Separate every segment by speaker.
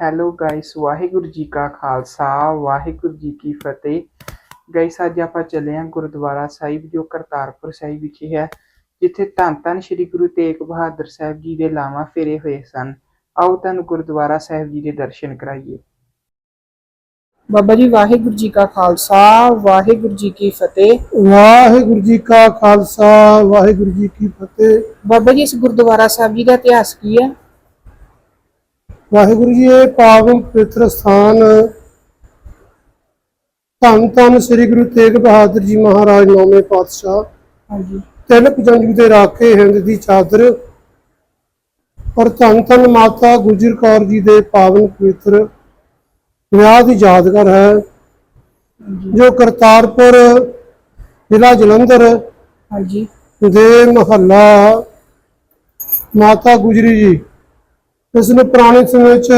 Speaker 1: Hello guys Waheguru ji ਕਾ ਖਾਲਸਾ ਵਾਹਿਗੁਰੂ ਜੀ ਕੀ ਫਤਿਹ। Guys ਅੱਜ ਆਪਾਂ ਚੱਲੇ ਹਾਂ ਗੁਰਦੁਆਰਾ ਸਾਹਿਬ ਜੋ ਕਰਤਾਰਪੁਰ ਸਾਹਿਬ ਵਿਖੇ ਹੈ ਜਿੱਥੇ ਧੰਨ ਧੰਨ ਸ੍ਰੀ ਗੁਰੂ ਤੇਗ ਬਹਾਦਰ ਸਾਹਿਬ ਜੀ ਦੇ ਲਾਵਾਂ ਫੇਰੇ ਹੋਏ ਸਨ। ਆਓ ਤੁਹਾਨੂੰ ਗੁਰਦੁਆਰਾ ਸਾਹਿਬ ਜੀ ਦੇ ਦਰਸ਼ਨ ਕਰਾਈਏ। ਬਾਬਾ ਜੀ ਵਾਹਿਗੁਰੂ ਜੀ ਕਾ ਖਾਲਸਾ ਵਾਹਿਗੁਰੂ ਜੀ ਕੀ ਫਤਿਹ।
Speaker 2: ਵਾਹਿਗੁਰੂ ਜੀ ਕਾ ਖਾਲਸਾ ਵਾਹਿਗੁਰੂ ਜੀ ਕੀ ਫਤਿਹ।
Speaker 1: ਬਾਬਾ ਜੀ ਇਸ ਗੁਰਦੁਆਰਾ ਸਾਹਿਬ ਜੀ ਦਾ ਇਤਿਹਾਸ ਕੀ ਹੈ?
Speaker 2: ਵਾਹਿਗੁਰੂ ਜੀ ਇਹ ਪਾਵਨ ਪਵਿੱਤਰ ਸਥਾਨ ਧੰਨ ਧੰਨ ਸ੍ਰੀ ਗੁਰੂ ਤੇਗ ਬਹਾਦਰ ਜੀ ਮਹਾਰਾਜ ਨੌਵੇਂ ਪਾਤਸ਼ਾਹ।
Speaker 1: ਹਾਂਜੀ।
Speaker 2: ਤਿਲਕ ਜੰਗ ਦੇ ਰਾਖੇ ਹਿੰਦ ਦੀ ਚਾਦਰ ਔਰ ਧੰਨ ਧੰਨ ਮਾਤਾ ਗੁਜਰ ਕੌਰ ਜੀ ਦੇ ਪਾਵਨ ਪਵਿੱਤਰ ਵਿਆਹ ਦੀ ਯਾਦਗਾਰ ਹੈ ਜੋ ਕਰਤਾਰਪੁਰ ਜ਼ਿਲ੍ਹਾ ਜਲੰਧਰ
Speaker 1: ਹਾਂਜੀ।
Speaker 2: ਦੇ ਮਹੱਲਾ ਮਾਤਾ ਗੁਜਰੀ ਜੀ ਇਸ ਨੂੰ ਪੁਰਾਣੇ ਸਮੇਂ ਵਿੱਚ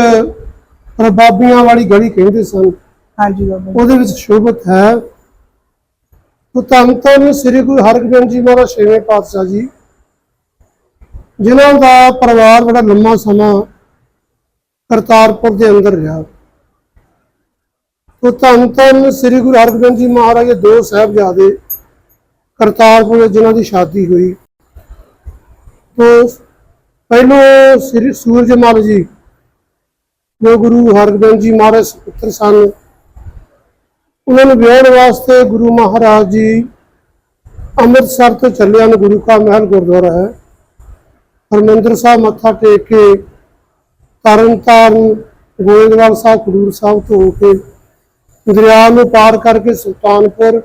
Speaker 2: ਰਬਾਬੀਆਂ ਵਾਲੀ ਗਲੀ ਕਹਿੰਦੇ ਸਨ।
Speaker 1: ਹਾਂਜੀ ਬਾਬਾ ਜੀ।
Speaker 2: ਉਹਦੇ ਵਿੱਚ ਸ਼ੋਭਤ ਹੈ। ਉਹ ਧੰਨ ਧੰਨ ਸ੍ਰੀ ਗੁਰੂ ਹਰਗੋਬਿੰਦ ਜੀ ਮਹਾਰਾਜ ਛੇਵੇਂ ਪਾਤਸ਼ਾਹ ਜੀ ਜਿਨ੍ਹਾਂ ਦਾ ਪਰਿਵਾਰ ਬੜਾ ਲੰਮਾ ਸਮਾਂ ਕਰਤਾਰਪੁਰ ਦੇ ਅੰਦਰ ਰਿਹਾ। ਉਹ ਧੰਨ ਧੰਨ ਸ੍ਰੀ ਗੁਰੂ ਹਰਗੋਬਿੰਦ ਜੀ ਮਹਾਰਾਜ ਦੇ ਦੋ ਸਾਹਿਬਜ਼ਾਦੇ ਕਰਤਾਰਪੁਰ ਵਿੱਚ ਜਿਨ੍ਹਾਂ ਦੀ ਸ਼ਾਦੀ ਹੋਈ। ਤੋਂ ਪਹਿਲੋਂ ਸ੍ਰੀ ਸੂਰਜ ਸੂਰਜਮਲ ਜੀ, ਜੋ ਗੁਰੂ ਹਰਗੋਬਿੰਦ ਜੀ ਮਹਾਰਾਜ ਦੇ ਪੁੱਤਰ ਸਨ, ਉਹਨਾਂ ਨੂੰ ਵਿਆਹਣ ਵਾਸਤੇ ਗੁਰੂ ਮਹਾਰਾਜ ਜੀ ਅੰਮ੍ਰਿਤਸਰ ਤੋਂ ਚੱਲੇ ਹਨ ਗੁਰੂ ਕਾ ਮਹਿਲ ਗੁਰਦੁਆਰਾ ਹੈ। ਹਰਮੰਦਰ ਸਾਹਿਬ ਮੱਥਾ ਟੇਕ ਕੇ ਤਰਨ ਤਾਰਨ ਗੋਇੰਦਵਾਲ ਸਾਹਿਬ, ਖਡੂਰ ਸਾਹਿਬ ਤੋਂ ਹੋ ਕੇ ਦਰਿਆ ਨੂੰ ਪਾਰ ਕਰਕੇ ਸੁਲਤਾਨਪੁਰ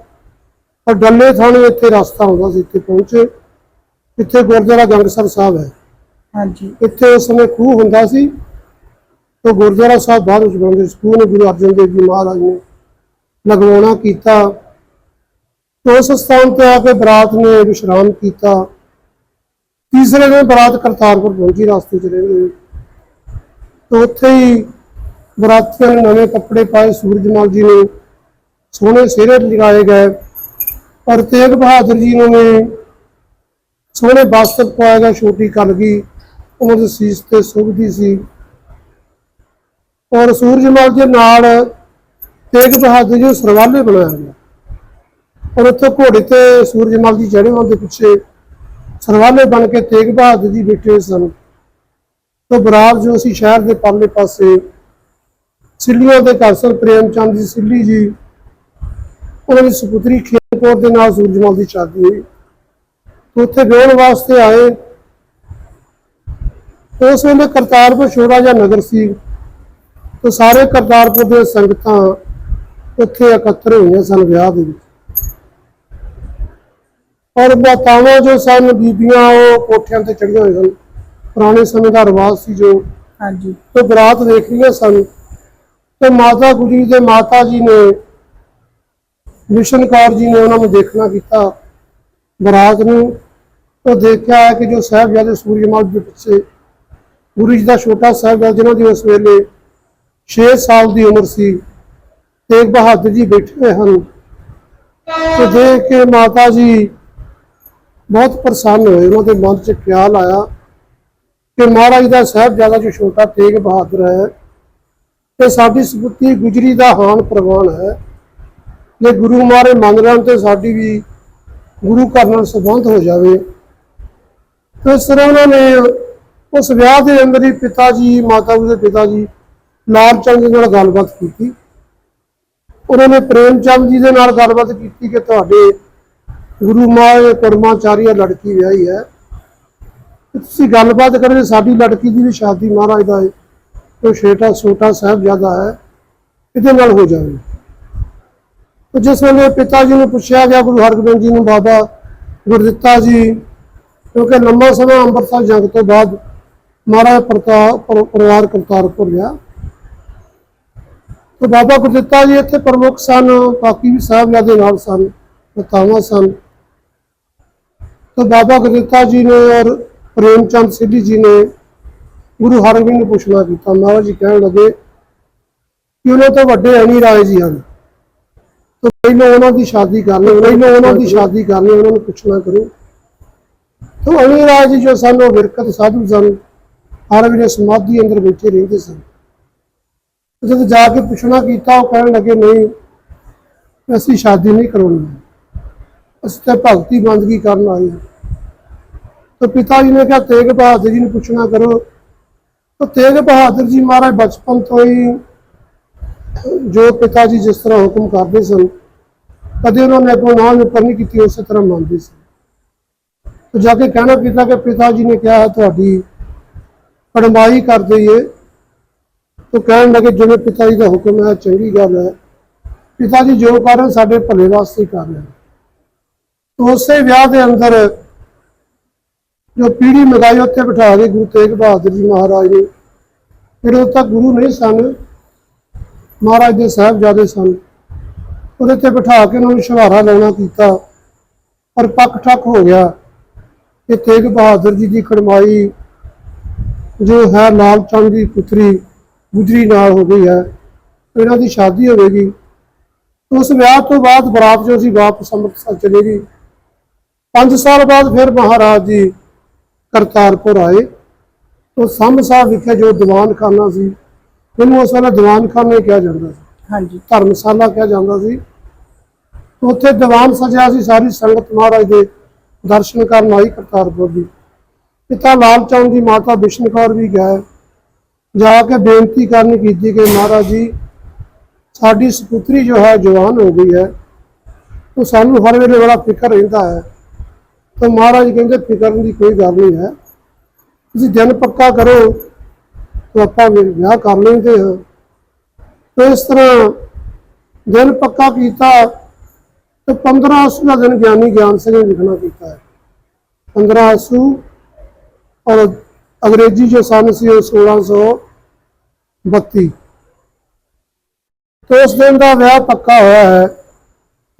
Speaker 2: ਔਰ ਡੱਲੇ ਥਾਣੇ ਇੱਥੇ ਰਸਤਾ ਹੁੰਦਾ ਸੀ, ਇੱਥੇ ਪਹੁੰਚੇ। ਇੱਥੇ ਗੁਰਦੁਆਰਾ ਗੰਗਸਰ ਸਾਹਿਬ ਹੈ।
Speaker 1: ਹਾਂਜੀ।
Speaker 2: ਇੱਥੇ ਉਸ ਸਮੇਂ ਖੂਹ ਹੁੰਦਾ ਸੀ। ਤੇ ਗੁਰਦੁਆਰਾ ਸਾਹਿਬ ਬਾਅਦ ਵਿੱਚ ਬਣਦੇ ਸੀ। ਖੂਹ ਨੂੰ ਗੁਰੂ ਅਰਜਨ ਦੇਵ ਜੀ ਮਹਾਰਾਜ ਨੇ ਲਗਵਾਉਣਾ ਕੀਤਾ। ਤੇ ਉਸ ਸਥਾਨ ਤੇ ਆ ਕੇ ਬਰਾਤ ਨੇ ਵਿਸ਼ਰਾਮ ਕੀਤਾ। ਤੀਸਰੇ ਦਿਨ ਬਰਾਤ ਕਰਤਾਰਪੁਰ ਪਹੁੰਚੀ, ਰਸਤੇ 'ਚ ਰਹਿੰਦੇ ਤੇ ਉੱਥੇ ਹੀ ਬਰਾਤੀਆਂ ਨੇ ਨਵੇਂ ਕੱਪੜੇ ਪਾਏ। ਸੂਰਜਮਲ ਜੀ ਨੇ ਸੋਹਣੇ ਸਿਹਰੇ ਲਗਾਏ ਗਏ। ਔਰ ਤੇਗ ਬਹਾਦਰ ਜੀ ਨੂੰ ਵੀ ਸੋਹਣੇ ਬਸਤਰ ਪਾਇਆ ਗਿਆ। ਛੋਟੀ ਕਲਗੀ ਉਹਨਾਂ ਦੇ ਸੀਸ ਤੇ ਸੁਭਦੀ ਸੀ। ਔਰ ਸੂਰਜਮਲ ਦੇ ਨਾਲ ਤੇਗ ਬਹਾਦਰ ਜੀ ਸਰਵਾਲੇ ਬਣਾਇਆ ਗਿਆ। ਔਰ ਉੱਥੇ ਘੋੜੇ ਤੇ ਸੂਰਜਮਲ ਦੀ ਚੜ੍ਹੇ ਦੇ ਪਿੱਛੇ ਸਰਵਾਲੇ ਬਣ ਕੇ ਤੇਗ ਬਹਾਦਰ ਜੀ ਬੈਠੇ ਹੋਏ ਸਨ। ਤੇ ਬਰਾਤ ਜੋ ਅਸੀਂ ਸ਼ਹਿਰ ਦੇ ਪਰਲੇ ਪਾਸੇ, ਸਿੱਲੀਆਂ ਦੇ ਘਰ ਸਰ ਪ੍ਰੇਮ ਚੰਦ ਜੀ, ਸਿੱਲੀ ਜੀ, ਉਹਨਾਂ ਦੀ ਸੁਪੁੱਤਰੀ ਖੇਮਕੌਰ ਦੇ ਨਾਲ ਸੂਰਜਮਲ ਦੀ ਸ਼ਾਦੀ ਹੋਈ। ਉੱਥੇ ਵਿਆਹਣ ਵਾਸਤੇ ਆਏ ਉਸ ਵੇਲੇ ਕਰਤਾਰਪੁਰ ਛੋਟਾ ਜਿਹਾ ਨਗਰ ਸੀ ਤੇ ਸਾਰੇ ਕਰਤਾਰਪੁਰ ਦੇ ਸੰਗਤਾਂ ਉੱਥੇ ਇਕੱਤਰ ਹੋਈਆਂ ਸਨ ਵਿਆਹ ਦੇ ਵਿੱਚ। ਔਰ ਮਾਤਾਵਾਂ ਜੋ ਸਨ ਬੀਬੀਆਂ ਉਹ ਕੋਠਿਆਂ ਤੇ ਚੜੀਆਂ ਹੋਈਆਂ ਸਨ। ਪੁਰਾਣੇ ਸਮੇਂ ਦਾ ਰਿਵਾਜ ਸੀ ਜੋ
Speaker 1: ਹਾਂਜੀ।
Speaker 2: ਤੇ ਬਰਾਤ ਦੇਖ ਰਹੀਆਂ ਸਨ। ਤੇ ਮਾਤਾ ਗੁਜਰੀ ਦੇ ਮਾਤਾ ਜੀ ਨੇ ਮਿਸ਼ਨ ਕੌਰ ਜੀ ਨੇ ਉਹਨਾਂ ਨੂੰ ਦੇਖਣਾ ਕੀਤਾ। ਬਰਾਤ ਨੂੰ ਉਹ ਦੇਖਿਆ ਕਿ ਜੋ ਸਾਹਿਬਜ਼ਾਦੇ ਸੂਰਜਮਲ ਦੇ ਪਿੱਛੇ ਗੁਰੂ ਜੀ ਦਾ ਛੋਟਾ ਸਾਹਿਬਜ਼ਾਦਾ ਜਿਨ੍ਹਾਂ ਦੀ ਉਸ ਵੇਲੇ 6 ਸਾਲ ਦੀ ਉਮਰ ਸੀ, ਤੇਗ ਬਹਾਦਰ ਜੀ ਬੈਠੇ ਹੋਏ ਹਨ। ਤੇ ਦੇਖ ਕੇ ਮਾਤਾ ਜੀ ਬਹੁਤ ਪ੍ਰਸੰਨ ਹੋਏ, ਉਹਨਾਂ ਦੇ ਮਨ 'ਚ ਖਿਆਲ ਆਇਆ ਕਿ ਮਹਾਰਾਜ ਦਾ ਸਾਹਿਬਜ਼ਾਦਾ ਜੋ ਛੋਟਾ ਤੇਗ ਬਹਾਦਰ ਹੈ ਤੇ ਸਾਡੀ ਸਪੁੱਤੀ ਗੁਜਰੀ ਦਾ ਹਾਨ ਪ੍ਰਵਾਨ ਹੈ। ਜੇ ਗੁਰੂ ਮਾਰੇ ਮੰਨ ਲੈਣ ਤੇ ਸਾਡੀ ਵੀ ਗੁਰੂ ਘਰ ਨਾਲ ਸੰਬੰਧ ਹੋ ਜਾਵੇ। ਤੇ ਇਸ ਤਰ੍ਹਾਂ ਉਹਨਾਂ ਨੇ ਉਸ ਵਿਆਹ ਦੇ ਅੰਦਰ ਹੀ ਪਿਤਾ ਜੀ, ਮਾਤਾ ਜੀ ਦੇ ਪਿਤਾ ਜੀ ਲਾਲ ਚੰਦ ਜੀ ਨਾਲ ਗੱਲਬਾਤ ਕੀਤੀ। ਉਹਨਾਂ ਨੇ ਪ੍ਰੇਮ ਚੰਦ ਜੀ ਦੇ ਨਾਲ ਗੱਲਬਾਤ ਕੀਤੀ ਕਿ ਤੁਹਾਡੇ ਗੁਰੂ ਮਾਏ ਪਰਮਾਚਾਰੀਆ ਲੜਕੀ ਵਿਆਹੀ ਹੈ। ਤੁਸੀਂ ਗੱਲਬਾਤ ਕਰੋ, ਸਾਡੀ ਲੜਕੀ ਦੀ ਵੀ ਸ਼ਾਦੀ ਮਹਾਰਾਜ ਦਾ ਹੈ। ਉਹ ਛੇਟਾ ਛੋਟਾ ਸਾਹਿਬਜ਼ਾਦਾ ਹੈ। ਇਹਦੇ ਨਾਲ ਹੋ ਜਾਵੇ। ਤੇ ਜਿਸ ਵੇਲੇ ਪਿਤਾ ਜੀ ਨੂੰ ਪੁੱਛਿਆ ਗਿਆ, ਗੁਰੂ ਹਰਗੋਬਿੰਦ ਜੀ ਨੂੰ, ਬਾਬਾ ਗੁਰਦਿੱਤਾ ਜੀ, ਕਿਉਂਕਿ ਲੰਮਾ ਸਮਾਂ ਅੰਮ੍ਰਿਤਸਰ ਜੰਗ ਤੋਂ ਬਾਅਦ ਮਹਾਰਾਜ ਪ੍ਰਤਾਪ ਪਰਿਵਾਰ ਕਰਤਾਰਪੁਰ ਗਿਆ ਤੇ ਬਾਬਾ ਗੁਰਦਿੱਤਾ ਜੀ, ਇੱਥੇ ਪ੍ਰਮੁੱਖ ਸਨ, ਬਾਕੀ ਵੀ ਸਾਹਿਬਜ਼ਾਦੇ ਨਾਲ ਸਨ ਪਤਾਵਾ ਸਨ। ਤੇ ਬਾਬਾ ਗੁਰਦਿੱਤਾ ਜੀ ਨੇ ਔਰ ਪ੍ਰੇਮ ਚੰਦ ਸਿੱਧੀ ਜੀ ਨੇ ਗੁਰੂ ਹਰਗੋਬਿੰਦ ਨੂੰ ਪੁੱਛਣਾ ਕੀਤਾ, ਮਹਾਰਾਜ ਜੀ ਕਹਿਣ ਲੱਗੇ ਕਿ ਉਹਨਾਂ ਤੋਂ ਵੱਡੇ ਐਨੀ ਰਾਏ ਜੀ ਹਨ। ਤੇ ਪਹਿਲਾਂ ਉਹਨਾਂ ਦੀ ਸ਼ਾਦੀ ਕਰ ਲਓ ਪਹਿਲਾਂ ਉਹਨਾਂ ਦੀ ਸ਼ਾਦੀ ਕਰ ਲਓ ਉਹਨਾਂ ਨੂੰ ਪੁੱਛਣਾ ਕਰੋ। ਤੇ ਐਨੀ ਰਾਏ ਜੀ ਜੋ ਸਨ, ਉਹ ਵਿਰਕਤ ਸਾਧੂ ਸਨ। ਹਰ ਵੇਲੇ ਸਮਾਧੀ ਅੰਦਰ ਬੈਠੇ ਰਹਿੰਦੇ ਸਨ ਜਦੋਂ ਜਾ ਕੇ ਪੁੱਛਣਾ ਕੀਤਾ, ਉਹ ਕਹਿਣ ਲੱਗੇ, ਨਹੀਂ, ਅਸੀਂ ਸ਼ਾਦੀ ਨਹੀਂ ਕਰਾਉਣੀ। ਅਸੀਂ ਤਾਂ ਭਗਤੀ ਬੰਦਗੀ ਕਰਨ ਆਏ ਹਾਂ। ਤਾਂ ਪਿਤਾ ਜੀ ਨੇ ਕਿਹਾ, ਤੇਗ ਬਹਾਦਰ ਜੀ ਨੂੰ ਪੁੱਛਣਾ ਕਰੋ। ਤਾਂ ਤੇਗ ਬਹਾਦਰ ਜੀ ਮਹਾਰਾਜ ਬਚਪਨ ਤੋਂ ਹੀ ਜੋ ਪਿਤਾ ਜੀ ਜਿਸ ਤਰ੍ਹਾਂ ਹੁਕਮ ਕਰਦੇ ਸਨ, ਕਦੇ ਉਹਨਾਂ ਨੇ ਆਪਣਾ ਨਾਮ ਉੱਪਰ ਨਹੀਂ ਕੀਤੀ, ਉਸੇ ਤਰ੍ਹਾਂ ਮੰਨਦੇ ਸੀ। ਤਾਂ ਜਾ ਕੇ ਕਹਿਣਾ ਕੀਤਾ ਕਿ ਪਿਤਾ ਜੀ ਨੇ ਕਿਹਾ, ਤੁਹਾਡੀ ਪੜਮਾਈ ਕਰ ਦਈਏ। ਤਾਂ ਕਹਿਣ ਲੱਗੇ, ਜਿਵੇਂ ਪਿਤਾ ਜੀ ਦਾ ਹੁਕਮ ਹੈ, ਚੰਗੀ ਗੱਲ ਹੈ। ਪਿਤਾ ਜੀ ਜੋ ਕਰ ਰਹੇ ਸਾਡੇ ਭਲੇ ਵਾਸਤੇ ਕਰ ਰਹੇ ਹਨ ਉਸੇ ਵਿਆਹ ਦੇ ਅੰਦਰ ਜੋ ਪੀੜੀ ਮਗਾਈ, ਉੱਥੇ ਬਿਠਾ ਦੇ ਗੁਰੂ ਤੇਗ ਬਹਾਦਰ ਜੀ ਮਹਾਰਾਜ ਨੇ। ਫਿਰ ਉਹ ਤਾਂ ਗੁਰੂ ਨਹੀਂ ਸਨ। ਮਹਾਰਾਜ ਦੇ ਸਾਹਿਬਜ਼ਾਦੇ ਸਨ। ਉਹਦੇ ਤੇ ਬਿਠਾ ਕੇ ਉਹਨਾਂ ਨੂੰ ਸ਼ਹਾਰਾ ਲੈਣਾ ਕੀਤਾ। ਪਰ ਪੱਕ ਠੱਕ ਹੋ ਗਿਆ ਕਿ ਤੇਗ ਬਹਾਦਰ ਜੀ ਦੀ ਕੜਮਾਈ ਜੋ ਹੈ ਲਾਲ ਚੰਦ ਦੀ ਪੁੱਤਰੀ ਗੁਜਰੀ ਨਾਲ ਹੋ ਗਈ ਹੈ ਇਹਨਾਂ ਦੀ ਸ਼ਾਦੀ ਹੋਵੇਗੀ। ਉਸ ਵਿਆਹ ਤੋਂ ਬਾਅਦ ਬਰਾਤ ਜੋ ਸੀ ਵਾਪਸ ਅੰਮ੍ਰਿਤਸਰ ਚਲੇ ਗਈ। 5 ਸਾਲ ਬਾਅਦ ਫਿਰ ਮਹਾਰਾਜ ਜੀ ਕਰਤਾਰਪੁਰ ਆਏ। ਤੋਂ ਸੰਭ ਸਾਹਿਬ ਵਿਖੇ ਜੋ ਦੀਵਾਨਖਾਨਾ ਸੀ ਇਹਨੂੰ ਉਸ ਵੇਲੇ ਦੀਵਾਨਖਾਨਾ ਕਿਹਾ ਜਾਂਦਾ ਸੀ।
Speaker 1: ਹਾਂਜੀ।
Speaker 2: ਧਰਮਸ਼ਾਲਾ ਕਿਹਾ ਜਾਂਦਾ ਸੀ। ਉੱਥੇ ਦੀਵਾਨ ਸਜਿਆ ਸੀ ਸਾਰੀ ਸੰਗਤ ਮਹਾਰਾਜ ਦੇ ਦਰਸ਼ਨ ਕਰਨ ਆਈ ਕਰਤਾਰਪੁਰ ਦੀ ਪਿਤਾ ਲਾਲ ਚੰਦ ਦੀ ਮਾਤਾ ਬਿਸ਼ਨ ਕੌਰ ਵੀ ਗਏ ਜਾ ਕੇ ਬੇਨਤੀ ਕਰਨ ਕੀਤੀ ਕਿ ਮਹਾਰਾਜ ਜੀ ਸਾਡੀ ਸੁਪੁੱਤਰੀ ਜੋ ਹੈ ਜਵਾਨ ਹੋ ਗਈ ਹੈ ਉਹ ਸਾਨੂੰ ਹਰ ਵੇਲੇ ਬੜਾ ਫਿਕਰ ਰਹਿੰਦਾ ਹੈ ਤਾਂ ਮਹਾਰਾਜ ਕਹਿੰਦੇ ਫਿਕਰ ਦੀ ਕੋਈ ਗੱਲ ਨਹੀਂ ਹੈ ਤੁਸੀਂ ਦਿਨ ਪੱਕਾ ਕਰੋ ਤਾਂ ਆਪਾਂ ਵੀ ਵਿਆਹ ਕਰ ਲੈਂਦੇ ਹਾਂ ਤੇ ਇਸ ਤਰ੍ਹਾਂ ਦਿਨ ਪੱਕਾ ਕੀਤਾ ਤੇ 15 ਅਸੂ ਦਾ ਦਿਨ ਗਿਆਨੀ ਗਿਆਨ ਸਿੰਘ ਨੇ ਲਿਖਣਾ ਕੀਤਾ ਹੈ 15 ਅਸੂ ਔਰ ਅੰਗਰੇਜ਼ੀ ਜੋ ਸਨ ਸੀ ਉਹ 1632 ਤੇ ਉਸ ਦਿਨ ਦਾ ਵਿਆਹ ਪੱਕਾ ਹੋਇਆ ਹੈ।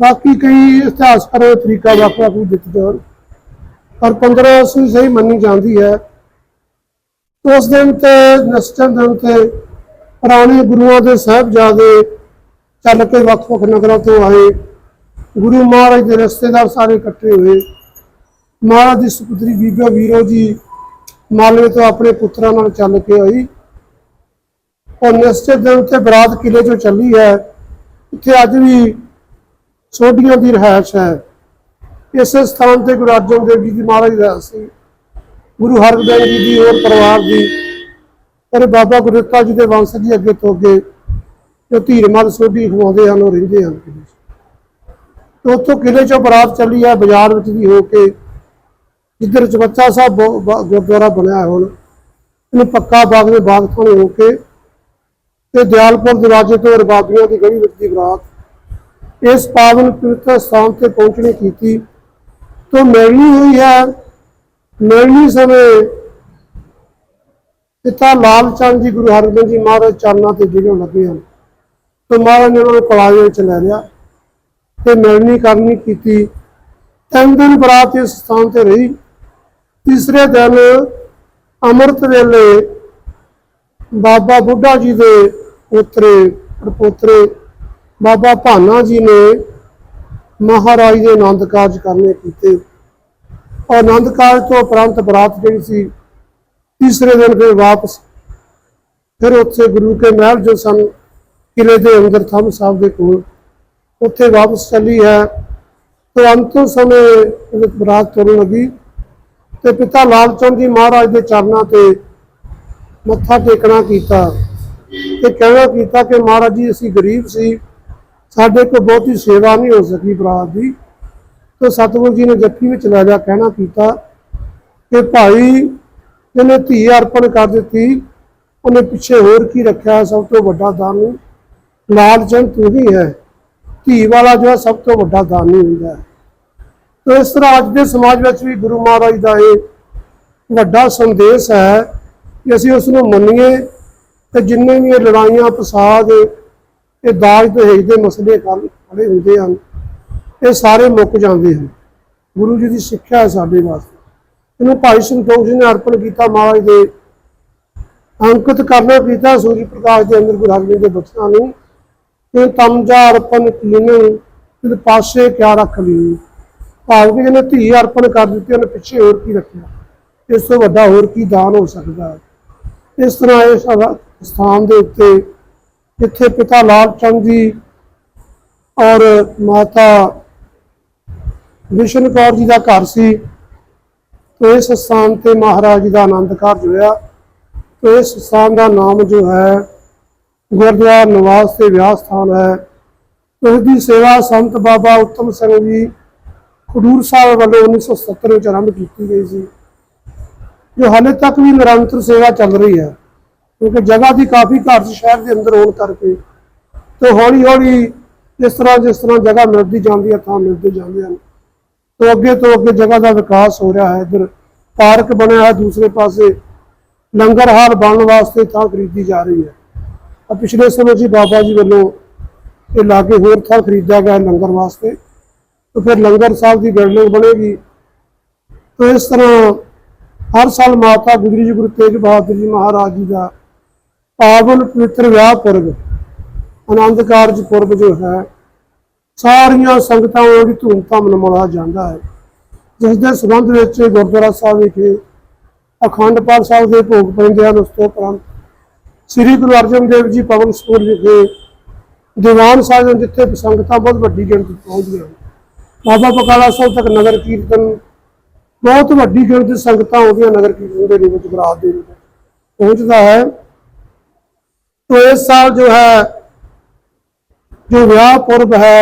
Speaker 2: ਬਾਕੀ ਕਈ ਇਤਿਹਾਸਕਾਰਾਂ ਦੇ ਤਰੀਕਾ ਵੱਖ ਵੱਖ ਵੀ ਦਿੱਤੇ ਹਨ। ਪਰ 15 ਅਸੂ ਸਹੀ ਮੰਨੀ ਜਾਂਦੀ ਹੈ। ਉਸ ਦਿਨ ਤੇ ਨਿਸ਼ਚਿਤ ਦਿਨ ਤੇ ਪੁਰਾਣੇ ਗੁਰੂਆਂ ਦੇ ਸਾਹਿਬਜ਼ਾਦੇ ਚੱਲ ਕੇ ਵੱਖ-ਵੱਖ ਨਗਰਾਂ ਤੋਂ ਆਏ। ਗੁਰੂ ਮਹਾਰਾਜ ਦੇ ਰਿਸ਼ਤੇਦਾਰ ਸਾਰੇ ਇਕੱਠੇ ਹੋਏ। ਮਹਾਰਾਜ ਦੀ ਸੁਪੁੱਤਰੀ ਬੀਬਾ ਵੀਰੋ ਜੀ ਮਾਲਵੇ ਤੋਂ ਆਪਣੇ ਪੁੱਤਰਾਂ ਨਾਲ ਚੱਲ ਕੇ ਆਈ ਉਹ ਨਿਸ਼ਚਿਤ ਦਿਨ ਤੇ ਬਰਾਤ ਕਿਲੇ ਚੋਂ ਚੱਲੀ ਹੈ। ਇੱਥੇ ਅੱਜ ਵੀ ਸੋਢੀਆਂ ਦੀ ਰਿਹਾਇਸ਼ ਹੈ। ਇਸੇ ਸਥਾਨ ਤੇ ਗੁਰੂ ਅਰਜਨ ਦੇਵ ਜੀ ਦੀ ਮਹਾਰਾਜ ਦਾ ਸੀ। ਗੁਰੂ ਹਰਗੋਬਿੰਦ ਜੀ ਦੀ ਹੋਰ ਪਰਿਵਾਰ ਦੀ। ਪਰ ਬਾਬਾ ਗੁਰਦਿੱਤਾ ਜੀ ਦੇ ਵੰਸ਼ ਜੀ ਅੱਗੇ ਤੋਂ ਅੱਗੇ ਜੋ ਧੀਰਮਲ ਸੋਢੀ ਖਵਾਉਂਦੇ ਹਨ, ਉਹ ਰਹਿੰਦੇ ਹਨ। ਕਿਲੇ 'ਚ। ਉੱਥੋਂ ਕਿਲੇ ਚੋਂ ਬਰਾਤ ਚੱਲੀ ਹੈ, ਬਾਜ਼ਾਰ ਵਿੱਚ ਦੀ ਹੋ ਕੇ ਜਿੱਧਰ ਚਬੱਚਾ ਸਾਹਿਬ ਬ- ਗੁਰਦੁਆਰਾ ਬਣਿਆ ਹੈ ਹੁਣ, ਇਹਨੂੰ ਪੱਕਾ ਬਾਗ ਦੇ ਬਾਗ ਥਾਣੇ ਹੋ ਕੇ ਤੇ ਦਿਆਲਪੁਰ ਦਰਵਾਜ਼ੇ ਤੋਂ ਰਬਾਬੀਆਂ ਦੀ ਗੜੀ ਵਿੱਚ ਦੀ ਬਰਾਤ। ਇਸ ਪਾਵਨ ਪਵਿੱਤਰ ਸਥਾਨ ਤੇ ਪਹੁੰਚਣੀ ਕੀਤੀ। ਤੋਂ ਮਿਲਣੀ ਹੋਈ ਹੈ, ਮਿਲਣੀ ਸਮੇਂ ਪਿਤਾ ਲਾਲ ਚੰਦ ਜੀ, ਗੁਰੂ ਹਰਗੋਬਿੰਦ ਜੀ ਮਹਾਰਾਜ ਚਰਨਾਂ ਤੇ ਜਿਹੜੋਂ ਲੱਗੇ ਹਨ। ਤੇ ਮਹਾਰਾਜ ਨੇ ਉਹਨਾਂ ਨੂੰ ਕਲਾਵੇ ਵਿੱਚ ਲੈ ਲਿਆ ਤੇ ਮਿਲਣੀ ਕਰਨੀ ਕੀਤੀ। ਤਿੰਨ ਦਿਨ ਬਰਾਤ ਇਸ ਸਥਾਨ ਤੇ ਰਹੀ। ਤੀਸਰੇ ਦਿਨ ਅੰਮ੍ਰਿਤ ਵੇਲੇ ਬਾਬਾ ਬੁੱਢਾ ਜੀ ਦੇ ਪੋਤਰੇ ਪੋਤਰੇ ਬਾਬਾ ਭਾਨਾ ਜੀ ਨੇ ਮਹਾਰਾਜ ਦੇ ਆਨੰਦ ਕਾਰਜ ਕਰਨੇ ਕੀਤੇ। ਔਰ ਆਨੰਦ ਕਾਰਜ ਤੋਂ ਉਪਰੰਤ ਬਰਾਤ ਜਿਹੜੀ ਸੀ, ਤੀਸਰੇ ਦਿਨ ਫਿਰ ਵਾਪਸ, ਫਿਰ ਉੱਥੇ ਗੁਰੂ ਕੇ ਮਹਿਲ ਜੋ ਸਨ ਕਿਲੇ ਦੇ ਅੰਦਰ ਥੰਮ ਸਾਹਿਬ ਦੇ ਕੋਲ, ਉੱਥੇ ਵਾਪਸ ਚੱਲੀ ਹੈ। ਤੇ ਅੰਤੋਂ ਸਮੇਂ ਜਦੋਂ ਬਰਾਤ ਤੁਰਨ ਲੱਗੀ। ਤੇ ਪਿਤਾ ਲਾਲ ਚੰਦ ਜੀ ਮਹਾਰਾਜ ਦੇ ਚਰਨਾਂ ਤੇ ਮੱਥਾ ਟੇਕਣਾ ਕੀਤਾ ਤੇ ਕਹਿਣਾ ਕੀਤਾ ਕਿ ਮਹਾਰਾਜ ਜੀ, ਅਸੀਂ ਗਰੀਬ ਸੀ, ਸਾਡੇ ਕੋਲ ਬਹੁਤੀ ਸੇਵਾ ਨਹੀਂ ਹੋ ਸਕੀ ਬਰਾਤ ਦੀ। ਤੇ ਸਤਿਗੁਰੂ ਜੀ ਨੇ ਜੱਫੀ ਵਿੱਚ ਲੈ ਲਿਆ, ਕਹਿਣਾ ਕੀਤਾ ਕਿ ਭਾਈ ਜਿਹਨੇ ਧੀ ਅਰਪਣ ਕਰ ਦਿੱਤੀ, ਉਹਨੇ ਪਿੱਛੇ ਹੋਰ ਕੀ ਰੱਖਿਆ? ਸਭ ਤੋਂ ਵੱਡਾ ਦਾਨੀ ਲਾਲ ਚੰਦ ਤੂੰ ਹੀ ਹੈ। ਧੀ ਵਾਲਾ ਜੋ ਹੈ, ਸਭ ਤੋਂ ਵੱਡਾ ਦਾਨੀ ਹੁੰਦਾ ਹੈ। ਤੇ ਇਸ ਤਰ੍ਹਾਂ ਅੱਜ ਦੇ ਸਮਾਜ ਵਿੱਚ ਵੀ ਗੁਰੂ ਮਹਾਰਾਜ ਦਾ ਇਹ ਵੱਡਾ ਸੰਦੇਸ਼ ਹੈ ਕਿ ਅਸੀਂ ਉਸ ਨੂੰ ਮੰਨੀਏ ਤੇ ਜਿੰਨੇ ਵੀ ਇਹ ਲੜਾਈਆਂ, ਫਸਾਦ, ਇਹ ਦਾਜ ਦਹੇਜ ਦੇ ਮਸਲੇ ਖੜੇ ਹੁੰਦੇ ਹਨ, ਇਹ ਸਾਰੇ ਮੁੱਕ ਜਾਂਦੇ ਹਨ। ਗੁਰੂ ਜੀ ਦੀ ਸਿੱਖਿਆ ਹੈ ਸਾਡੇ ਵਾਸਤੇ। ਇਹਨੂੰ ਭਾਈ ਸੰਤੋਖ ਜੀ ਨੇ ਅਰਪਣ ਕੀਤਾ, ਮਹਾਰਾਜ ਦੇ ਅੰਕਿਤ ਕਰਨਾ ਕੀਤਾ, ਸੂਰਜ ਪ੍ਰਕਾਸ਼ ਦੇ ਅੰਦਰ ਗੁਰੂ ਹਰਗੋਬਿੰਦ ਦੇ ਬਚਨਾਂ ਨੂੰ। ਤੇ ਤਮਜਾ ਅਰਪਣ ਕੀਨੇ ਤੇ ਪਾਸੇ ਕਿਆ ਰੱਖ ਲਈ ਭਾਵ ਕਿ ਜਿਹਨੇ ਧੀ ਅਰਪਣ ਕਰ ਦਿੱਤੀ, ਉਹਨੇ ਪਿੱਛੇ ਹੋਰ ਕੀ ਰੱਖਿਆ? ਇਸ ਤੋਂ ਵੱਡਾ ਹੋਰ ਕੀ ਦਾਨ ਹੋ ਸਕਦਾ? ਹੈ ਇਸ ਤਰ੍ਹਾਂ ਇਸ ਸਾਰਾ ਸਥਾਨ ਦੇ ਉੱਤੇ ਜਿੱਥੇ ਪਿਤਾ ਲਾਲ ਚੰਦ ਜੀ ਔਰ ਮਾਤਾ ਵਿਸ਼ਨ ਕੌਰ ਜੀ ਦਾ ਘਰ ਸੀ, ਤੇ ਇਸ ਸਥਾਨ ਤੇ ਮਹਾਰਾਜ ਜੀ ਦਾ ਆਨੰਦ ਕਾਰਜ ਹੋਇਆ। ਤੇ ਇਸ ਸਥਾਨ ਦਾ ਨਾਮ ਜੋ ਹੈ, ਗੁਰਦੁਆਰਾ ਨਿਵਾਸ ਤੇ ਵਿਆਹ ਸਥਾਨ ਹੈ। ਉਸ ਦੀ ਸੇਵਾ ਸੰਤ ਬਾਬਾ ਉੱਤਮ ਸਿੰਘ ਜੀ ਖਡੂਰ ਸਾਹਿਬ ਵੱਲੋਂ 1970 ਵਿੱਚ ਆਰੰਭ ਕੀਤੀ ਗਈ ਸੀ। ਜੋ ਹਾਲੇ ਤੱਕ ਵੀ ਨਿਰੰਤਰ ਸੇਵਾ ਚੱਲ ਰਹੀ ਹੈ, ਕਿਉਂਕਿ ਜਗ੍ਹਾ ਦੀ ਕਾਫੀ ਘਾਟ ਸ਼ਹਿਰ ਦੇ ਅੰਦਰ ਹੋਣ ਕਰਕੇ ਤੇ ਹੌਲੀ ਹੌਲੀ ਜਿਸ ਤਰ੍ਹਾਂ ਜਿਸ ਤਰ੍ਹਾਂ ਜਗ੍ਹਾ ਮਿਲਦੀ ਜਾਂਦੀ ਹੈ, ਥਾਂ ਮਿਲਦੇ ਜਾਂਦੇ ਹਨ। ਤੋਂ ਅੱਗੇ ਤੋਂ ਅੱਗੇ ਜਗ੍ਹਾ ਦਾ ਵਿਕਾਸ ਹੋ ਰਿਹਾ ਹੈ, ਇੱਧਰ ਪਾਰਕ ਬਣਿਆ ਹੈ, ਦੂਸਰੇ ਪਾਸੇ ਲੰਗਰ ਹਾਲ ਬਣਨ ਵਾਸਤੇ ਥਾਂ ਖਰੀਦੀ ਜਾ ਰਹੀ ਹੈ। ਆ ਪਿਛਲੇ ਸਮੇਂ 'ਚ ਬਾਬਾ ਜੀ ਵੱਲੋਂ ਇਹ ਲਾਗੇ ਹੋਰ ਥਾਂ ਖਰੀਦਿਆ ਗਿਆ ਹੈ ਲੰਗਰ ਵਾਸਤੇ। ਤੇ ਫਿਰ ਲੰਗਰ ਸਾਹਿਬ ਦੀ ਬਿਲਡਿੰਗ ਬਣੇਗੀ। ਤੇ ਇਸ ਤਰ੍ਹਾਂ ਹਰ ਸਾਲ ਮਾਤਾ ਗੁਜਰੀ ਜੀ ਗੁਰੂ ਤੇਗ ਬਹਾਦਰ ਜੀ ਮਹਾਰਾਜ ਜੀ ਦਾ ਪਾਵਨ ਪਵਿੱਤਰ ਵਿਆਹ ਪੁਰਬ, ਆਨੰਦ ਕਾਰਜ ਪੁਰਬ ਜੋ ਹੈ, ਸਾਰੀਆਂ ਸੰਗਤਾਂ ਦੀ ਧੂਮਧਾਮ ਨਾਲ ਮਨਾਇਆ ਜਾਂਦਾ ਹੈ। ਜਿਸ ਦੇ ਸੰਬੰਧ ਵਿੱਚ ਗੁਰਦੁਆਰਾ ਸਾਹਿਬ ਵਿਖੇ ਅਖੰਡ ਪਾਠ ਸਾਹਿਬ ਦੇ ਭੋਗ ਪੈਂਦੇ ਹਨ। ਉਸ ਤੋਂ ਉਪਰੰਤ ਸ੍ਰੀ ਗੁਰੂ ਅਰਜਨ ਦੇਵ ਜੀ ਪਵਨ ਸਕੂਲ ਵਿਖੇ ਦੀਵਾਨ ਸਾਹਿਬ ਜਿੱਥੇ ਸੰਗਤਾਂ ਬਹੁਤ ਵੱਡੀ ਗਿਣਤੀ ਪਹੁੰਚਦੀਆਂ ਹਨ ਬਾਬਾ ਬਕਾਲਾ ਸਾਹਿਬ ਤੱਕ ਨਗਰ ਕੀਰਤਨ ਬਹੁਤ ਵੱਡੀ ਗਿਣਤੀ 'ਚ ਸੰਗਤਾਂ ਆਉਂਦੀਆਂ ਨਗਰ ਕੀਰਤਨ ਦੇ ਰੂਪ ਵਿੱਚ ਬਰਾਤ ਦੇ ਰੂਪ ਵਿੱਚ ਪਹੁੰਚਦਾ ਹੈ तो इस साल जो है जो ਵਿਆਹ ਪੁਰਬ ਹੈ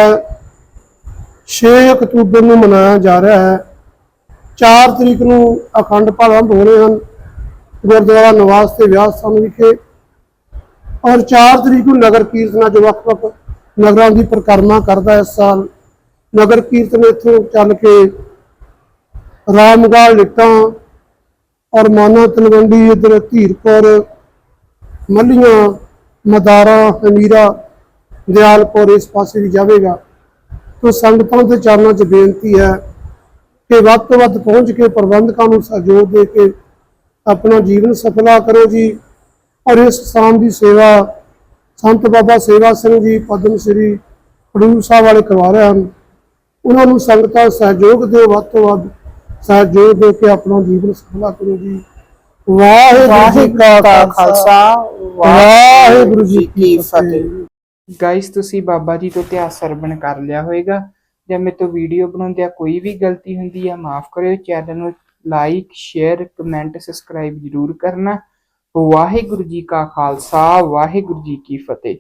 Speaker 2: 6 ਅਕਤੂਬਰ ਨੂੰ ਮਨਾਇਆ ਜਾ ਰਿਹਾ ਹੈ 4 ਤਰੀਕ ਨੂੰ ਅਖੰਡ ਪਾਠ ਆਰੰਭ ਹੋ ਰਹੇ ਹਨ ਗੁਰਦੁਆਰਾ ਨਿਵਾਸ ਤੇ ਵਿਆਹ ਸਥਾਨ ਵਿਖੇ ਔਰ 4 ਤਰੀਕ ਨੂੰ ਨਗਰ ਕੀਰਤਨਾਂ ਜੋ ਵੱਖ-ਵੱਖ ਨਗਰਾਂ ਦੀ ਪਰਿਕਰਮਾ ਕਰਦਾ ਹੈ ਇਸ ਸਾਲ ਨਗਰ ਕੀਰਤਨ ਇੱਥੋਂ ਚੱਲ ਕੇ ਰਾਮਗੜ੍ਹ ਲਿਟਾਂ ਔਰ ਮਾਨਾ ਤਲਵੰਡੀ ਇਧਰ ਧੀਰਪੁਰ ਮੱਲੀਆਂ, ਮਦਾਰਾ ਹਮੀਰਾ ਦਿਆਲਪੁਰ ਇਸ ਪਾਸੇ ਵੀ ਜਾਵੇਗਾ। ਤੋ ਸੰਗਤਾਂ ਦੇ ਚਰਨਾਂ 'ਚ ਬੇਨਤੀ ਹੈ ਕਿ ਵੱਧ ਤੋਂ ਵੱਧ ਪਹੁੰਚ ਕੇ ਪ੍ਰਬੰਧਕਾਂ ਨੂੰ ਸਹਿਯੋਗ ਦੇ ਕੇ ਆਪਣਾ ਜੀਵਨ ਸਫਲਾ ਕਰੋ ਜੀ। ਔਰ ਇਸ ਸਥਾਨ ਦੀ ਸੇਵਾ ਸੰਤ ਬਾਬਾ ਸੇਵਾ ਸਿੰਘ ਜੀ, ਪਦਮ ਸ੍ਰੀ ਖਡੂਰ ਸਾਹਿਬ ਵਾਲੇ ਕਰਵਾ ਰਹੇ ਹਨ। ਉਹਨਾਂ ਨੂੰ ਸੰਗਤਾਂ ਸਹਿਯੋਗ ਦਿਓ ਵੱਧ ਤੋਂ ਵੱਧ ਸਹਿਯੋਗ ਦੇ ਕੇ ਆਪਣਾ ਜੀਵਨ ਸਫਲਾ ਕਰੋ ਜੀ। ਵਾਹਿਗੁਰੂ ਜੀ ਕਾ ਖਾਲਸਾ। ਵਾਹਿਗੁਰੂ ਜੀ ਕੀ ਫਤਿਹ।
Speaker 1: ਗਾਇਸ ਤੁਸੀਂ ਬਾਬਾ ਜੀ ਤੋਂ ਇਤਿਹਾਸ ਸਰਵਣ ਕਰ ਲਿਆ ਹੋਵੇਗਾ ਜੇ ਮੇਰੇ ਤੋਂ ਵੀਡੀਓ ਬਣਾਉਂਦਿਆਂ ਕੋਈ ਵੀ ਗਲਤੀ ਹੁੰਦੀ ਹੈ ਮਾਫ ਕਰਿਓ। ਚੈਨਲ ਨੂੰ ਲਾਈਕ ਸ਼ੇਅਰ ਕਮੈਂਟ ਸਬਸਕ੍ਰਾਈਬ ਜਰੂਰ ਕਰਨਾ। ਵਾਹਿਗੁਰੂ ਜੀ ਕਾ ਖਾਲਸਾ ਵਾਹਿਗੁਰੂ ਜੀ ਕੀ ਫਤਿਹ।